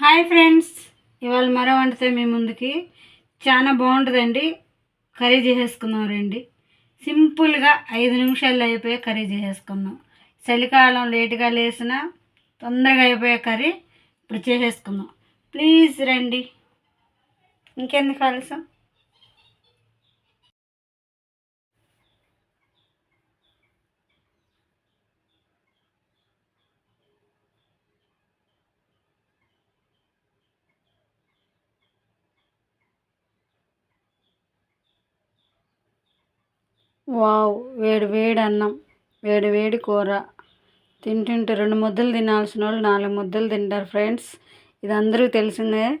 Hi friends ఇవాళ మరో వండితే మీ ముందుకి చాలా బాగుంటుందండి. కర్రీ చేసేసుకుందాం రండి. సింపుల్గా ఐదు నిమిషాల్లో అయిపోయే కర్రీ చేసేసుకుందాం. చలికాలం లేటుగా లేసిన తొందరగా అయిపోయే కర్రీ ఇప్పుడు చేసేసుకుందాం. ప్లీజ్ రండి. ఇంకెందుకు ఆలస్యం? వావ్ వేడి వేడి అన్నం వేడి వేడి కూర. తింటుంటే రెండు ముద్దలు తినాల్సిన వాళ్ళు నాలుగు ముద్దలు తింటారు ఫ్రెండ్స్. ఇది అందరికీ తెలిసిందే.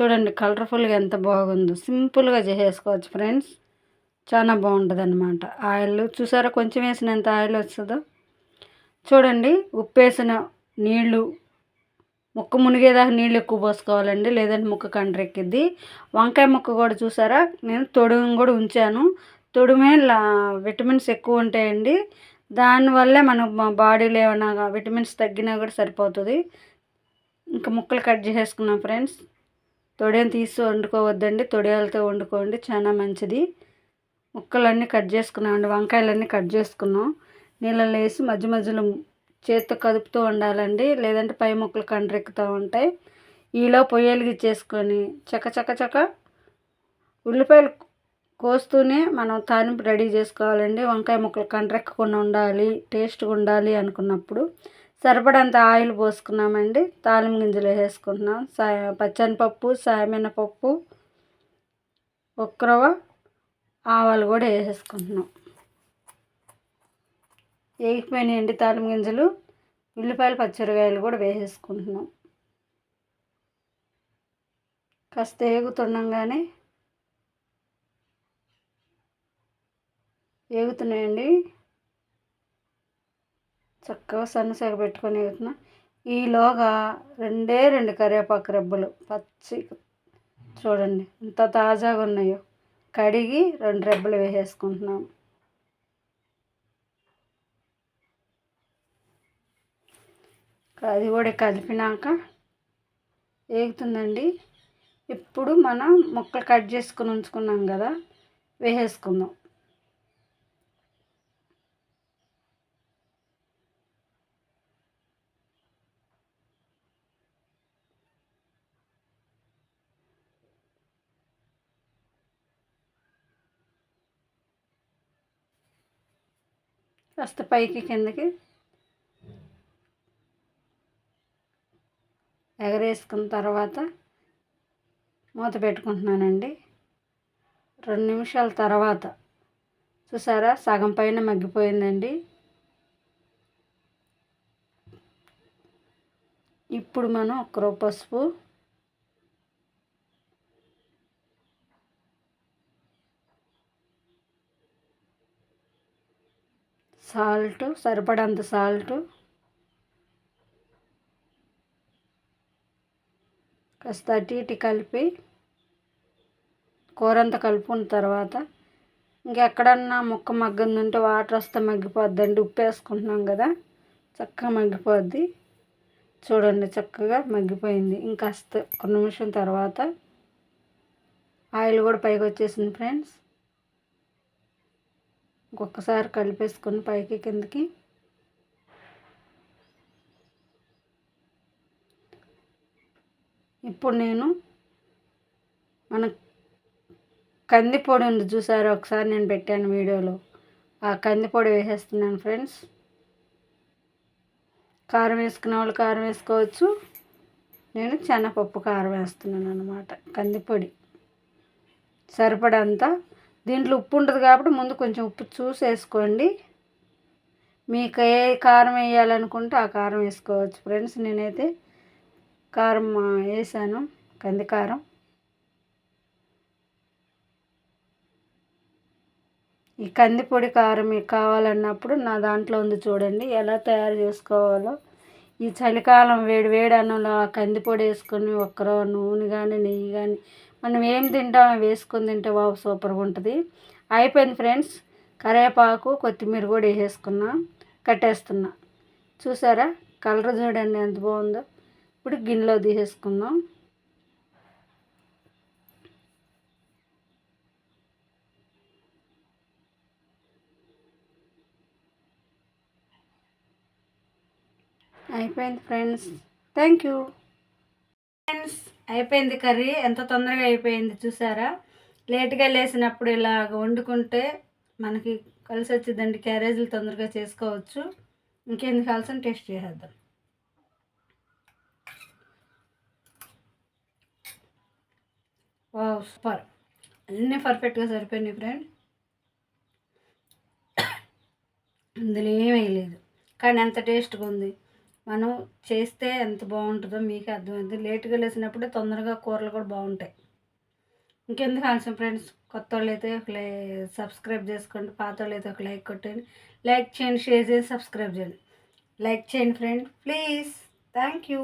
చూడండి కలర్ఫుల్గా ఎంత బాగుందో. సింపుల్గా చేసేసుకోవచ్చు ఫ్రెండ్స్. చాలా బాగుంటుంది అనమాట ఆయిల్ చూసారా కొంచెం వేసిన ఎంత ఆయిల్ వస్తుందో. చూడండి ఉప్పు వేసిన నీళ్ళు. ముక్క మునిగేదాకా నీళ్ళు ఎక్కువ పోసుకోవాలండి. లేదంటే ముక్క కండ్రెక్కిద్ది. వంకాయ ముక్క కూడా చూసారా? నేను తొడుగు కూడా ఉంచాను. తొడుమే లా విటమిన్స్ ఎక్కువ ఉంటాయండి. దానివల్లే మన బాడీలో ఏమైనా విటమిన్స్ తగ్గినా కూడా సరిపోతుంది. ఇంకా ముక్కలు కట్ చేసేసుకున్నాం ఫ్రెండ్స్. తొడియం తీసి వండుకోవద్దండి. తొడియాలతో వండుకోండి. చాలా మంచిది. ముక్కలన్నీ కట్ చేసుకున్నామండి. వంకాయలన్నీ కట్ చేసుకున్నాం. నీళ్ళలో వేసి మధ్య మధ్యలో చేత్తో కదుపుతూ ఉండాలండి. లేదంటే పై ముక్కలు కండ్రెక్కుతూ ఉంటాయి. ఈలో పొయ్యలు చేసుకొని చక్క చక్క చక్క ఉల్లిపాయలు కోస్తూనే మనం తాలింపు రెడీ చేసుకోవాలండి. వంకాయ ముక్కలు కండ్రెక్కకుండా ఉండాలి టేస్ట్గా ఉండాలి అనుకున్నప్పుడు సరిపడంత ఆయిల్ పోసుకున్నామండి. తాలింపు గింజలు వేసుకుంటున్నాం సా పచ్చనిపప్పు సాయమినపప్పు ఒక్కరవ ఆవాలు కూడా వేసేసుకుంటున్నాం. వేగిపోయినాయండి తాలింపు గింజలు. ఉల్లిపాయలు పచ్చిరకాయలు కూడా వేసేసుకుంటున్నాం. కాస్త వేగుతుండగానే ఎగుతున్నాయండి చక్కగా సన్నసగ పెట్టుకొని ఎగుతున్నా ఈలోగా రెండే రెండు కరివేపాకు రెబ్బలు పచ్చి చూడండి ఎంత తాజాగా ఉన్నాయో. కడిగి రెండు రెబ్బలు వేసేసుకుంటున్నాం. అది కూడా కలిపినాక వేగుతుందండి ఇప్పుడు మనం ముక్కలు కట్ చేసుకుని ఉంచుకున్నాం కదా వేసేసుకుందాం. కాస్త పైకి కిందకి ఎగరేసుకున్న తర్వాత మూత పెట్టుకుంటున్నానండి. రెండు నిమిషాల తర్వాత చూసారా? సగం పైన మగ్గిపోయిందండి. ఇప్పుడు మనం ఒక్కరో పసుపు సాల్ట్ సరిపడంత సాల్ట్. కాస్త అటు ఇటు కలిపి కూర అంతా కలుపుకున్న తర్వాత ఇంకెక్కడన్నా ముక్క మగ్గిందంటే వాటర్ వస్తే మగ్గిపోద్దండి. ఉప్పు వేసుకుంటున్నాం కదా చక్కగా మగ్గిపోద్ది. చూడండి చక్కగా మగ్గిపోయింది. ఇంకాస్త ఒక నిమిషం తర్వాత ఆయిల్ కూడా పైకి వచ్చేసింది ఫ్రెండ్స్. ఒక్కొక్కసారి కలిపేసుకొని పైకి కిందకి. ఇప్పుడు నేను మన కందిపొడి ఉంది చూసారు? ఒకసారి నేను పెట్టాను వీడియోలో. ఆ కందిపొడి వేసేస్తున్నాను ఫ్రెండ్స్. కారం వేసుకునే వాళ్ళు కారం వేసుకోవచ్చు. నేను శనగపప్పు కారం వేస్తున్నాను అనమాట కందిపొడి సరిపడంతా దీంట్లో ఉప్పు ఉంటుంది కాబట్టి ముందు కొంచెం ఉప్పు చూసి వేసుకోండి. మీకు ఏ కారం వేయాలనుకుంటే ఆ కారం వేసుకోవచ్చు. ఫ్రెండ్స్ నేనైతే కారం వేసాను. కందికారం ఈ కందిపొడి కారం మీకు కావాలన్నప్పుడు నా దాంట్లో ఉంది చూడండి. ఎలా తయారు చేసుకోవాలో. ఈ చలికాలం వేడి వేడి అన్నంలో ఆ కందిపొడి వేసుకొని ఒక్కరో నూనె కానీ నెయ్యి కానీ మనం ఏం తింటామో వేసుకొని తింటే బాబు సూపర్గా ఉంటుంది. అయిపోయింది ఫ్రెండ్స్. కరివేపాకు కొత్తిమీర కూడా వేసేసుకున్నా కట్టేస్తున్నా. చూసారా? కలర్ చూడండి ఎంత బాగుందో. ఇప్పుడు గిన్నెలో తీసేసుకుందాం. అయిపోయింది ఫ్రెండ్స్. Thank you. అయిపోయింది కర్రీ. ఎంత తొందరగా అయిపోయింది చూసారా? లేట్గా లేసినప్పుడు ఇలా వండుకుంటే మనకి కలిసి వచ్చిందండి క్యారేజీలు తొందరగా చేసుకోవచ్చు. ఇంకేంది కావాల్సిన టేస్ట్ చేసేద్దాం. Wow super. అన్నీ పర్ఫెక్ట్గా సరిపోయినాయి ఫ్రెండ్. ఇందులో ఏమీ వేయలేదు కానీ ఎంత టేస్ట్గా ఉంది. మనం చేస్తే ఎంత బాగుంటుందో మీకు అర్థమైంది. లేట్గా లేచినప్పుడే తొందరగా కూరలు కూడా బాగుంటాయి. ఇంకెందుకు ఆలస్యం ఫ్రెండ్స్? కొత్త వాళ్ళు అయితే ఒక లై సబ్స్క్రైబ్ చేసుకోండి. పాత వాళ్ళు అయితే ఒక లైక్ కొట్టండి లైక్ చేయండి షేర్ చేయండి సబ్స్క్రైబ్ చేయండి. లైక్ చేయండి ఫ్రెండ్. ప్లీజ్. Thank you.